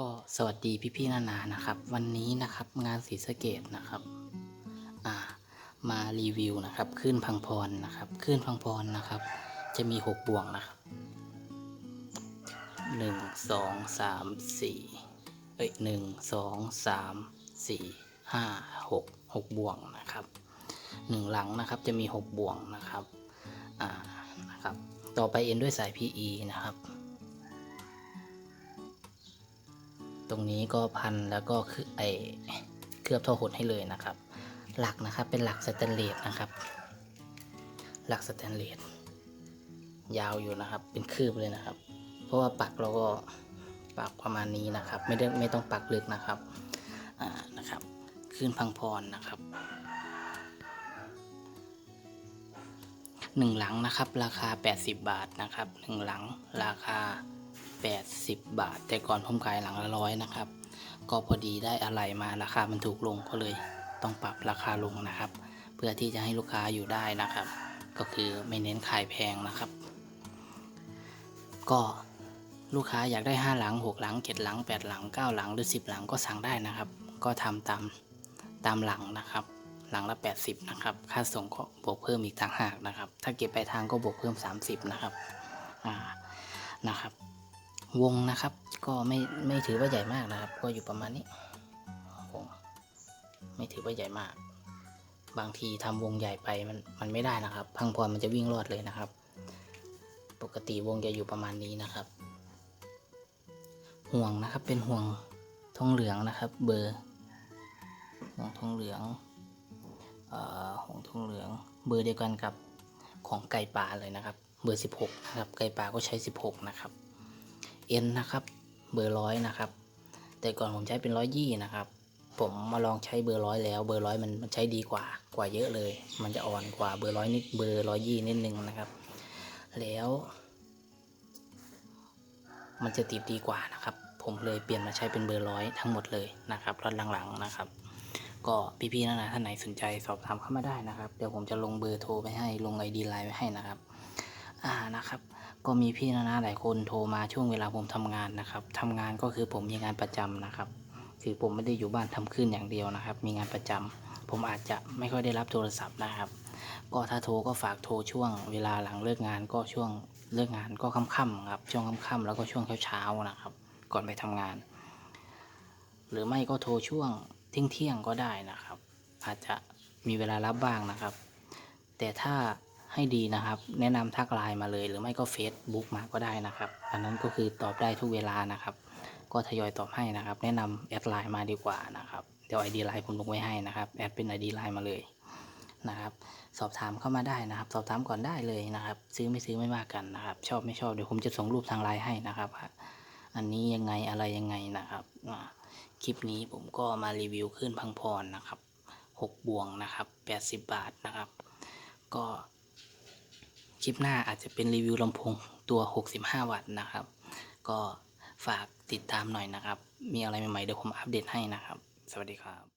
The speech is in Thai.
ก็สวัสดีพี่ๆนานานะครับ วันนี้นะครับงานศรีสะเกดนะครับอ่ามารีวิวนะครับขึ้นพังพรนะครับขึ้นพังพรนะครับ จะมีหกบ่วงนะครับหนึ่งสองสามสี่เอ้ยหนึ่งสองสามสี่ห้าหกหกบ่วงนะครับหนึ่งหลังนะครับจะมีหกบ่วงนะครับอ่านะครับ ต่อไปเอ็นด้วยสาย PE นะครับ ตรงนี้ก็พันแล้วก็คือไอเคลือบท่อหดให้เลยนะครับ หลักนะครับเป็นหลักสแตนเลสนะครับ หลักสแตนเลสยาวอยู่นะครับ เป็นคืบเลยนะครับ เพราะว่าปักเราก็ปักประมาณนี้นะครับ ไม่ได้ไม่ต้องปักลึกนะครับอ่านะครับขึ้นพังพรนะครับหนึ่งหลังนะครับ ราคา 80 บาทนะครับหนึ่งหลังราคา 80 บาท แต่ก่อนผมขายหลังละร้อยนะครับ ก็พอดีได้อะไรมาราคามันถูกลงก็เลยต้องปรับราคาลงนะครับ เพื่อที่จะให้ลูกค้าอยู่ได้นะครับ ก็คือไม่เน้นขายแพงนะครับ ก็ลูกค้าอยากได้ 5 หลัง 6 หลัง 7 หลัง 8 หลัง 9 หลังหรือ 10 หลังก็สั่งได้นะครับ ก็ทำตามตามหลังนะครับ หลังละ 80 นะครับ ค่าส่งก็บวกเพิ่มอีกต่างหากนะครับ ถ้าเก็บไปลายทางก็บวกเพิ่ม 30 นะครับ อ่า นะครับ วงนะครับ ก็ไม่ไม่ถือว่าใหญ่มากนะครับ ก็อยู่ประมาณนี้วงไม่ถือว่าใหญ่มาก บางทีทำวงใหญ่ไปมันมันไม่ได้นะครับ พังพรมันจะวิ่งรอดเลยนะครับ ปกติวงจะอยู่ประมาณนี้นะครับ ห่วงนะครับเป็นห่วงทองเหลืองนะครับ เบอร์ห่วงทองเหลืองเอ่อห่วงทองเหลือง เบอร์เดียวกันกับของไก่ป่าเลยนะครับ เบอร์ 16 นะครับ ไก่ป่าก็ใช้ 16 นะครับ เอ็นนะครับ เบอร์ร้อยนะครับ แต่ก่อนผมใช้เป็นร้อยยี่นะครับ ผมมาลองใช้เบอร์ร้อยแล้วเบอร์ร้อยมันมันใช้ดีกว่ากว่าเยอะเลย มันจะอ่อนกว่าเบอร์ร้อยนิดเบอร์ร้อยยี่นิดนึงนะครับ แล้ว มันจะติดดีกว่านะครับ ผมเลยเปลี่ยนมาใช้เป็นเบอร์ร้อยทั้งหมดเลยนะครับรถหลังๆนะครับก็พี่ๆนะนะท่านไหนสนใจสอบถามเข้ามาได้นะครับ เดี๋ยวผมจะลงเบอร์โทรไปให้ลงไอดีไลน์ไว้ให้นะครับ อ่านะครับ ก็มีพี่นะนะหลายคนโทรมาช่วงเวลาผมทำงานนะครับทำงานก็คือผมมีงานประจำนะครับ คือผมไม่ได้อยู่บ้านทำขึ้นอย่างเดียวนะครับ มีงานประจำผมอาจจะไม่ค่อยได้รับโทรศัพท์นะครับ ก็ถ้าโทรก็ฝากโทรช่วงเวลาหลังเลิกงานก็ช่วงเลิกงานก็ค่ำๆครับ ช่วงค่ำๆแล้วก็ช่วงเช้าๆนะครับ ก่อนไปทำงาน หรือไม่ก็โทรช่วงเที่ยงๆก็ได้นะครับ อาจจะมีเวลารับบ้างนะครับ แต่ถ้า ให้ดีนะครับ แนะนำทักไลน์มาเลย หรือไม่ก็เฟซบุ๊กมาก็ได้นะครับ อันนั้นก็คือตอบได้ทุกเวลานะครับ ก็ทยอยตอบให้นะครับ แนะนำแอดไลน์มาดีกว่านะครับเดี๋ยวไอดีไลน์ผมลงไว้ให้นะครับแอดเป็นไอดีไลน์มาเลยนะครับสอบถามเข้ามาได้นะครับ สอบถามก่อนได้เลยนะครับ ซื้อไม่ซื้อไม่ว่ากันนะครับ ชอบไม่ชอบเดี๋ยวผมจะส่งรูปทางไลน์ให้นะครับอันนี้ยังไงอะไรยังไงนะครับคลิปนี้ผมก็มารีวิวขึ้นพังพรนะครับหกบ่วงนะครับแปดสิบบาทนะครับ ก็ คลิปหน้าอาจจะเป็นรีวิวลำโพงตัว 65 วัตต์นะครับ ก็ฝากติดตามหน่อยนะครับ มีอะไรใหม่ๆเดี๋ยวผมอัปเดตให้นะครับ สวัสดีครับ